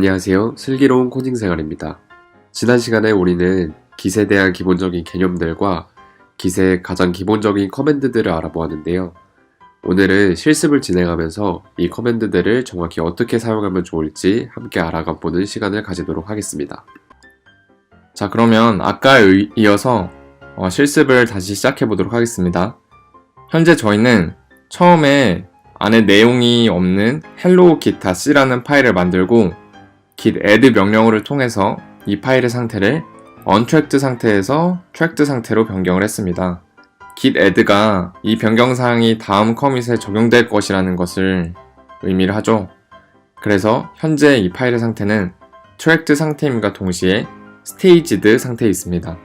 안녕하세요. 슬기로운 코딩 생활입니다. 지난 시간에 우리는 깃에 대한 기본적인 개념들과 깃의 가장 기본적인 커맨드들을 알아보았는데요. 오늘은 실습을 진행하면서 이 커맨드들을 정확히 어떻게 사용하면 좋을지 함께 알아가 보는 시간을 가지도록 하겠습니다. 자, 그러면 아까에 이어서 어, 실습을 다시 시작해 보도록 하겠습니다. 현재 저희는 처음에 안에 내용이 없는 hello 기타 c라는 파일을 만들고 git add 명령어를 통해서 이 파일의 상태를 untracked 상태에서 tracked 상태로 변경을 했습니다. git add가 이 변경 사항이 다음 커밋에 적용될 것이라는 것을 의미를 하죠. 그래서 현재 이 파일의 상태는 tracked 상태임과 동시에 staged 상태에 있습니다.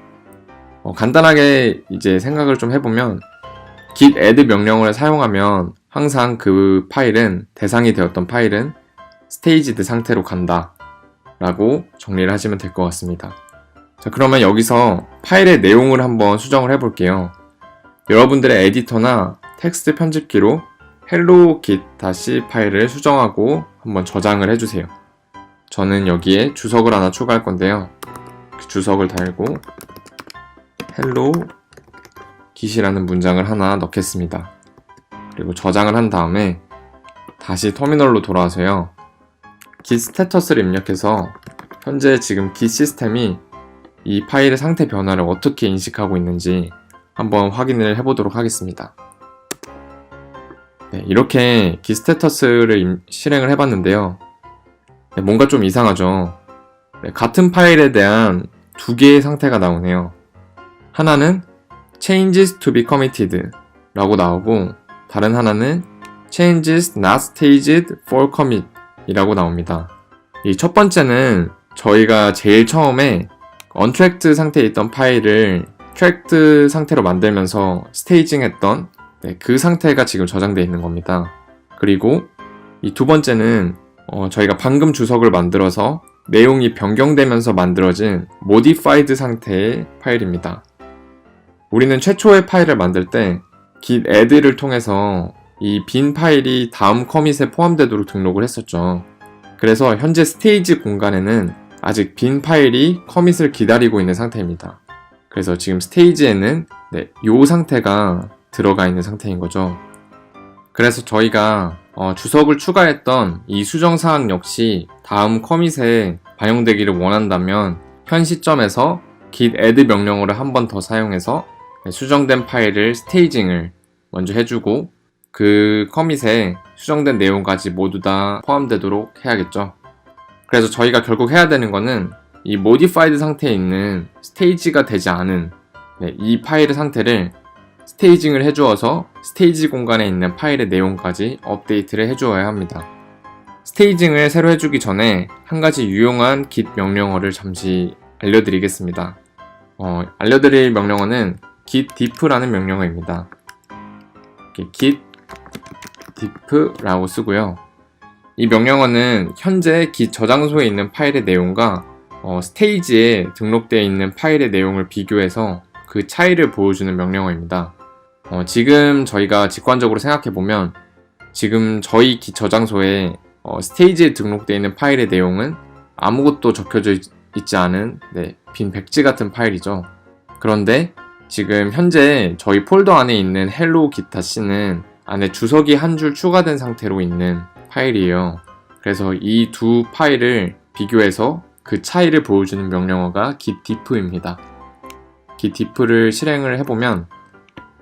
어, 간단하게 이제 생각을 좀 해보면 git add 명령어를 사용하면 항상 그 파일은 대상이 되었던 파일은 staged 상태로 간다 라고 정리를 하시면 될 것 같습니다. 자 그러면 여기서 파일의 내용을 한번 수정을 해 볼게요. 여러분들의 에디터나 텍스트 편집기로 hello git 파일을 수정하고 한번 저장을 해주세요. 저는 여기에 주석을 하나 추가할 건데요. 그 주석을 달고 hello git이라는 문장을 하나 넣겠습니다. 그리고 저장을 한 다음에 다시 터미널로 돌아와서요. Git 스테터스를 입력해서 현재 지금 git 시스템이 이 파일의 상태 변화를 어떻게 인식하고 있는지 한번 확인을 해보도록 하겠습니다. 네, 이렇게 git 스테터스를 임- 실행을 해봤는데요. 네, 뭔가 좀 이상하죠. 네, 같은 파일에 대한 두 개의 상태가 나오네요. 하나는 changes to be committed 라고 나오고 다른 하나는 changes not staged for commit 이라고 나옵니다. 이 첫 번째는 저희가 제일 처음에 untracked 상태에 있던 파일을 tracked 상태로 만들면서 스테이징 했던 네, 그 상태가 지금 저장되어 있는 겁니다. 그리고 이 두 번째는 어, 저희가 방금 주석을 만들어서 내용이 변경되면서 만들어진 modified 상태의 파일입니다. 우리는 최초의 파일을 만들 때 git add를 통해서 이 빈 파일이 다음 커밋에 포함되도록 등록을 했었죠. 그래서 현재 스테이지 공간에는 아직 빈 파일이 커밋을 기다리고 있는 상태입니다. 그래서 지금 스테이지에는 네, 이 상태가 들어가 있는 상태인 거죠. 그래서 저희가 어, 주석을 추가했던 이 수정 사항 역시 다음 커밋에 반영되기를 원한다면 현 시점에서 git add 명령어를 한 번 더 사용해서 네, 수정된 파일을 스테이징을 먼저 해주고 그 커밋에 수정된 내용까지 모두 다 포함되도록 해야겠죠. 그래서 저희가 결국 해야 되는 거는 이 modified 상태에 있는 스테이지가 되지 않은 네, 이 파일의 상태를 스테이징을 해주어서 스테이지 공간에 있는 파일의 내용까지 업데이트를 해주어야 합니다. 스테이징을 새로 해주기 전에 한 가지 유용한 git 명령어를 잠시 알려드리겠습니다. 어, 알려드릴 명령어는 git diff라는 명령어입니다. git diff라고 쓰고요. 이 명령어는 현재 git 저장소에 있는 파일의 내용과 어, 스테이지에 등록되어 있는 파일의 내용을 비교해서 그 차이를 보여주는 명령어입니다. 어, 지금 저희가 직관적으로 생각해보면 지금 저희 git 저장소에 어, 스테이지에 등록되어 있는 파일의 내용은 아무것도 적혀져 있, 지 않은 네, 빈 백지 같은 파일이죠. 그런데 지금 현재 저희 폴더 안에 있는 hello 기타 C는 안에 주석이 한 줄 추가된 상태로 있는 파일이에요. 그래서 이 두 파일을 비교해서 그 차이를 보여주는 명령어가 git diff입니다. git diff를 실행을 해보면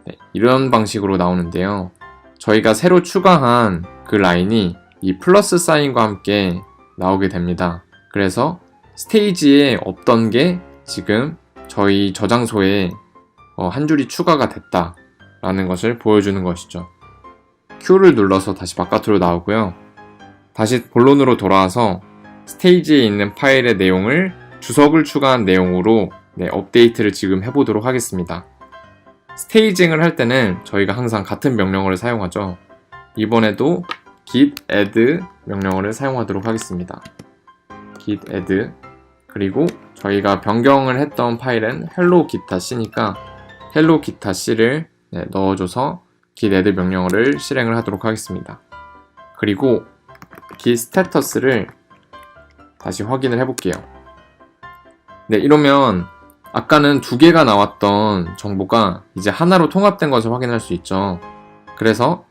네, 이런 방식으로 나오는데요. 저희가 새로 추가한 그 라인이 이 플러스 사인과 함께 나오게 됩니다. 그래서 스테이지에 없던 게 지금 저희 저장소에 어, 한 줄이 추가가 됐다라는 것을 보여주는 것이죠. Q를 눌러서 다시 바깥으로 나오고요. 다시 본론으로 돌아와서 스테이지에 있는 파일의 내용을 주석을 추가한 내용으로 네, 업데이트를 지금 해보도록 하겠습니다. 스테이징을 할 때는 저희가 항상 같은 명령어를 사용하죠. 이번에도 git add 명령어를 사용하도록 하겠습니다. git add 그리고 저희가 변경을 했던 파일은 hello 기타 c니까 hello 기타 c를 네, 넣어줘서 git add 명령어를 실행을 하도록 하겠습니다. 그리고 git status를 다시 확인을 해볼게요. 네, 이러면 아까는 두 개가 나왔던 정보가 이제 하나로 통합된 것을 확인할 수 있죠. 그래서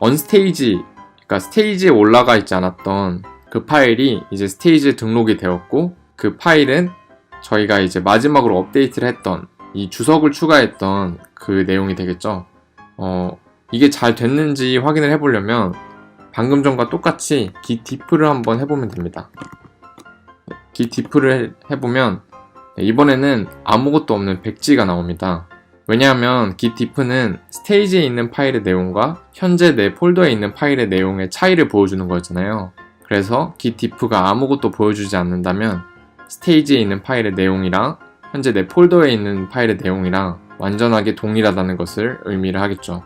언스테이지, 그러니까 스테이지에 올라가 있지 않았던 그 파일이 이제 스테이지에 등록이 되었고 그 파일은 저희가 이제 마지막으로 업데이트를 했던 이 주석을 추가했던 그 내용이 되겠죠. 어, 이게 잘 됐는지 확인을 해보려면 방금 전과 똑같이 git diff를 한번 해보면 됩니다. 네, git diff를 해보면 네, 이번에는 아무것도 없는 백지가 나옵니다. 왜냐하면 git diff는 스테이지에 있는 파일의 내용과 현재 내 폴더에 있는 파일의 내용의 차이를 보여주는 거잖아요. 그래서 git diff가 아무것도 보여주지 않는다면 스테이지에 있는 파일의 내용이랑 현재 내 폴더에 있는 파일의 내용이랑 완전하게 동일하다는 것을 의미를 하겠죠.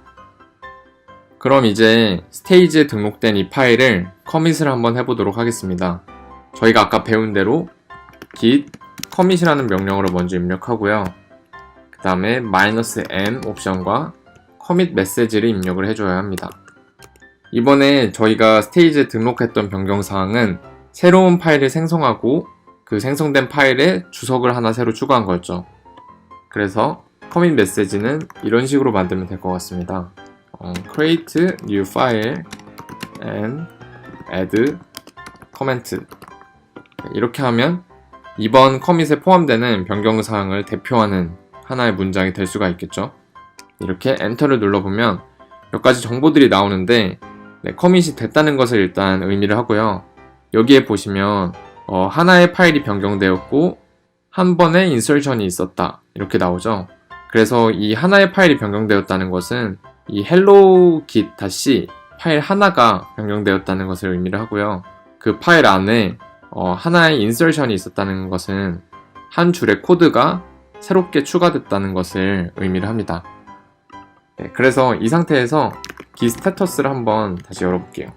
그럼 이제 스테이지에 등록된 이 파일을 커밋을 한번 해보도록 하겠습니다. 저희가 아까 배운 대로 git commit이라는 명령어를 먼저 입력하고요. 그 다음에 "-n" 옵션과 commit 메시지를 입력을 해줘야 합니다. 이번에 저희가 스테이지에 등록했던 변경사항은 새로운 파일을 생성하고 그 생성된 파일에 주석을 하나 새로 추가한 거였죠. 그래서 commit 메시지는 이런 식으로 만들면 될 것 같습니다. 어, create new file and add comment 이렇게 하면 이번 커밋에 포함되는 변경 사항을 대표하는 하나의 문장이 될 수가 있겠죠. 이렇게 엔터를 눌러보면 몇 가지 정보들이 나오는데 네, 커밋이 됐다는 것을 일단 의미를 하고요. 여기에 보시면 어, 하나의 파일이 변경되었고 한 번의 인설션이 있었다 이렇게 나오죠. 그래서 이 하나의 파일이 변경되었다는 것은 이 git 다시 파일 하나가 변경되었다는 것을 의미를 하고요. 그 파일 안에 어, 하나의 인설션이 있었다는 것은 한 줄의 코드가 새롭게 추가됐다는 것을 의미를 합니다. 네, 그래서 이 상태에서 git 스테터스를 한번 다시 열어볼게요.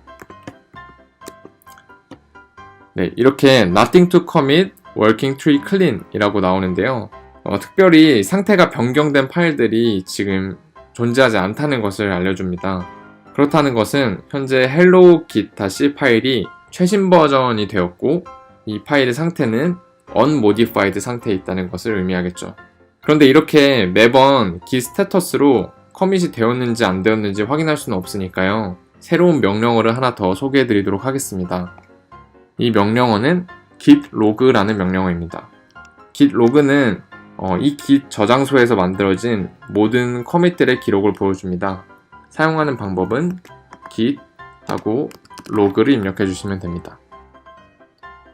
네, 이렇게 nothing to commit, working tree clean 이라고 나오는데요. 어, 특별히 상태가 변경된 파일들이 지금 존재하지 않다는 것을 알려줍니다. 그렇다는 것은 현재 hello git 다시 파일이 최신 버전이 되었고 이 파일의 상태는 unmodified 상태에 있다는 것을 의미하겠죠. 그런데 이렇게 매번 git 스테터스로 커밋이 되었는지 안 되었는지 확인할 수는 없으니까요. 새로운 명령어를 하나 더 소개해 드리도록 하겠습니다. 이 명령어는 git log라는 명령어입니다. git log는 어, 이 git 저장소에서 만들어진 모든 커밋들의 기록을 보여줍니다. 사용하는 방법은 git 하고 로그를 입력해 주시면 됩니다.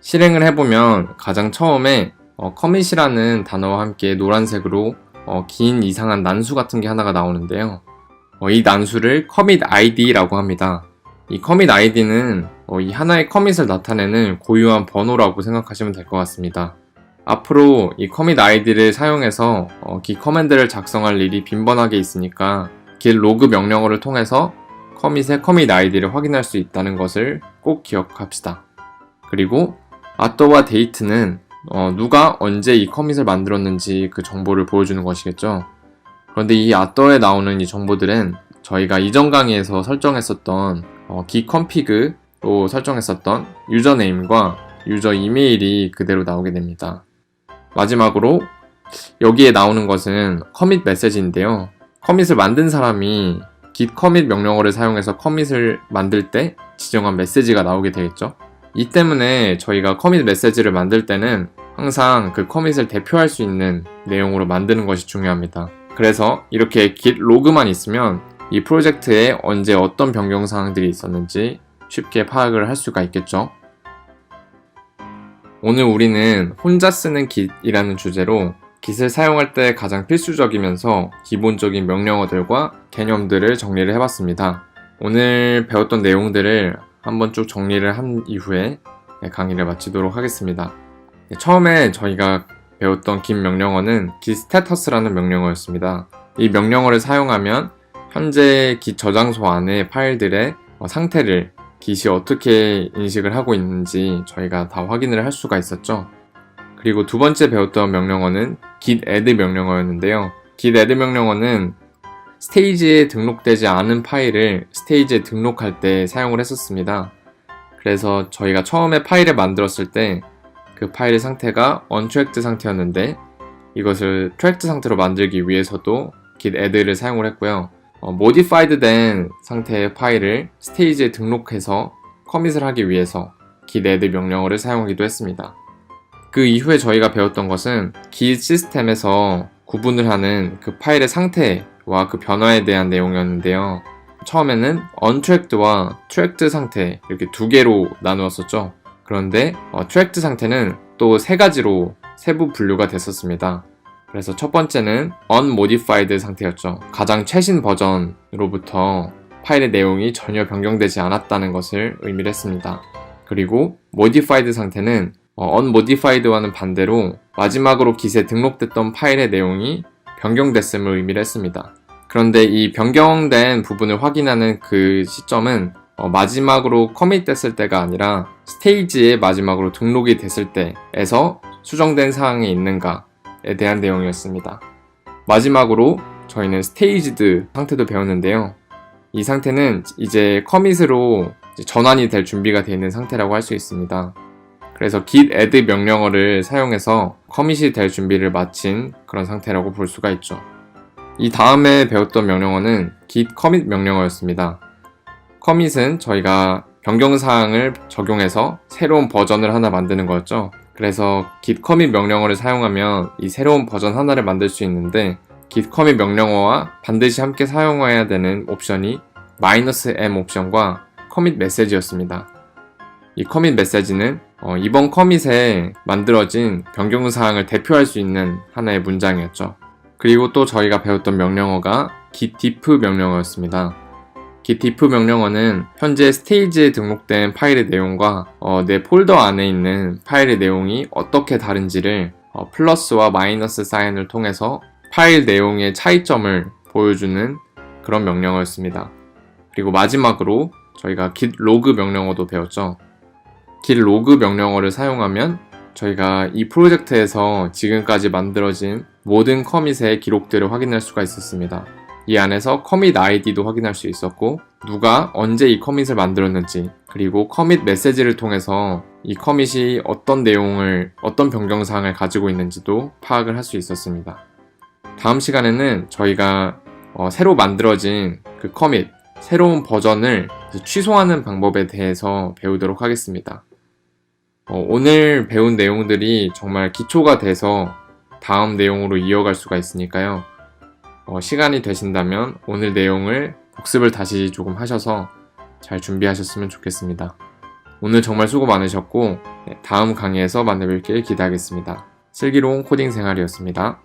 실행을 해보면 가장 처음에 어, 커밋이라는 단어와 함께 노란색으로 어, 긴 이상한 난수 같은 게 하나가 나오는데요. 어, 이 난수를 commit id라고 합니다. 이 commit id는 어, 이 하나의 커밋을 나타내는 고유한 번호라고 생각하시면 될 것 같습니다. 앞으로 이 commit id를 사용해서 어, 기 커맨드를 작성할 일이 빈번하게 있으니까 git 로그 명령어를 통해서 커밋의 커밋 아이디를 확인할 수 있다는 것을 꼭 기억합시다. 그리고 아또와 데이트는 어, 누가 언제 이 커밋을 만들었는지 그 정보를 보여주는 것이겠죠. 그런데 이 아떠에 나오는 이 정보들은 저희가 이전 강의에서 설정했었던 어, 기config로 설정했었던 유저네임과 유저 이메일이 그대로 나오게 됩니다. 마지막으로 여기에 나오는 것은 커밋 메시지인데요. 커밋을 만든 사람이 git commit 명령어를 사용해서 커밋을 만들 때 지정한 메시지가 나오게 되겠죠. 이 때문에 저희가 커밋 메시지를 만들 때는 항상 그 커밋을 대표할 수 있는 내용으로 만드는 것이 중요합니다. 그래서 이렇게 git 로그만 있으면 이 프로젝트에 언제 어떤 변경 사항들이 있었는지 쉽게 파악을 할 수가 있겠죠. 오늘 우리는 혼자 쓰는 git이라는 주제로 git을 사용할 때 가장 필수적이면서 기본적인 명령어들과 개념들을 정리를 해봤습니다. 오늘 배웠던 내용들을 한번 쭉 정리를 한 이후에 강의를 마치도록 하겠습니다. 처음에 저희가 배웠던 git 명령어는 git status라는 명령어였습니다. 이 명령어를 사용하면 현재 git 저장소 안에 파일들의 상태를 git이 어떻게 인식을 하고 있는지 저희가 다 확인을 할 수가 있었죠. 그리고 두 번째 배웠던 명령어는 git add 명령어였는데요. git add 명령어는 스테이지에 등록되지 않은 파일을 스테이지에 등록할 때 사용을 했었습니다. 그래서 저희가 처음에 파일을 만들었을 때 그 파일의 상태가 untracked 상태였는데 이것을 tracked 상태로 만들기 위해서도 git add를 사용을 했고요. 어, modified 된 상태의 파일을 스테이지에 등록해서 커밋을 하기 위해서 add 명령어를 사용하기도 했습니다. 그 이후에 저희가 배웠던 것은 git 시스템에서 구분을 하는 그 파일의 상태와 그 변화에 대한 내용이었는데요. 처음에는 untracked와 tracked 상태 이렇게 두 개로 나누었었죠. 그런데 어, tracked 상태는 또 세 가지로 세부 분류가 됐었습니다. 그래서 첫 번째는 unmodified 상태였죠. 가장 최신 버전으로부터 파일의 내용이 전혀 변경되지 않았다는 것을 의미를 했습니다. 그리고 modified 상태는 어, unmodified와는 반대로 마지막으로 깃에 등록됐던 파일의 내용이 변경됐음을 의미를 했습니다. 그런데 이 변경된 부분을 확인하는 그 시점은 어, 마지막으로 커밋 됐을 때가 아니라 스테이지의 마지막으로 등록이 됐을 때에서 수정된 사항이 있는가에 대한 내용이었습니다. 마지막으로 저희는 스테이지드 상태도 배웠는데요. 이 상태는 이제 커밋으로 전환이 될 준비가 되어 있는 상태라고 할 수 있습니다. 그래서 git add 명령어를 사용해서 커밋이 될 준비를 마친 그런 상태라고 볼 수가 있죠. 이 다음에 배웠던 명령어는 git commit 명령어였습니다. 커밋은 저희가 변경 사항을 적용해서 새로운 버전을 하나 만드는 거였죠. 그래서 git commit 명령어를 사용하면 이 새로운 버전 하나를 만들 수 있는데 git commit 명령어와 반드시 함께 사용해야 되는 옵션이 "-m 옵션과 commit 메시지였습니다. 이 commit 메시지는 어, 이번 커밋에 만들어진 변경 사항을 대표할 수 있는 하나의 문장이었죠. 그리고 또 저희가 배웠던 명령어가 git diff 명령어였습니다. Git diff 명령어는 현재 스테이지에 등록된 파일의 내용과 어, 내 폴더 안에 있는 파일의 내용이 어떻게 다른지를 어, 플러스와 마이너스 사인을 통해서 파일 내용의 차이점을 보여주는 그런 명령어였습니다. 그리고 마지막으로 저희가 git log 명령어도 배웠죠. git log 명령어를 사용하면 저희가 이 프로젝트에서 지금까지 만들어진 모든 커밋의 기록들을 확인할 수가 있었습니다. 이 안에서 커밋 아이디도 확인할 수 있었고 누가 언제 이 커밋을 만들었는지 그리고 커밋 메시지를 통해서 이 커밋이 어떤 내용을 어떤 변경사항을 가지고 있는지도 파악을 할 수 있었습니다. 다음 시간에는 저희가 어, 새로 만들어진 그 커밋 새로운 버전을 취소하는 방법에 대해서 배우도록 하겠습니다. 어, 오늘 배운 내용들이 정말 기초가 돼서 다음 내용으로 이어갈 수가 있으니까요. 어, 시간이 되신다면 오늘 내용을 복습을 다시 조금 하셔서 잘 준비하셨으면 좋겠습니다. 오늘 정말 수고 많으셨고 네, 다음 강의에서 만나뵐길 기대하겠습니다. 슬기로운 코딩 생활이었습니다.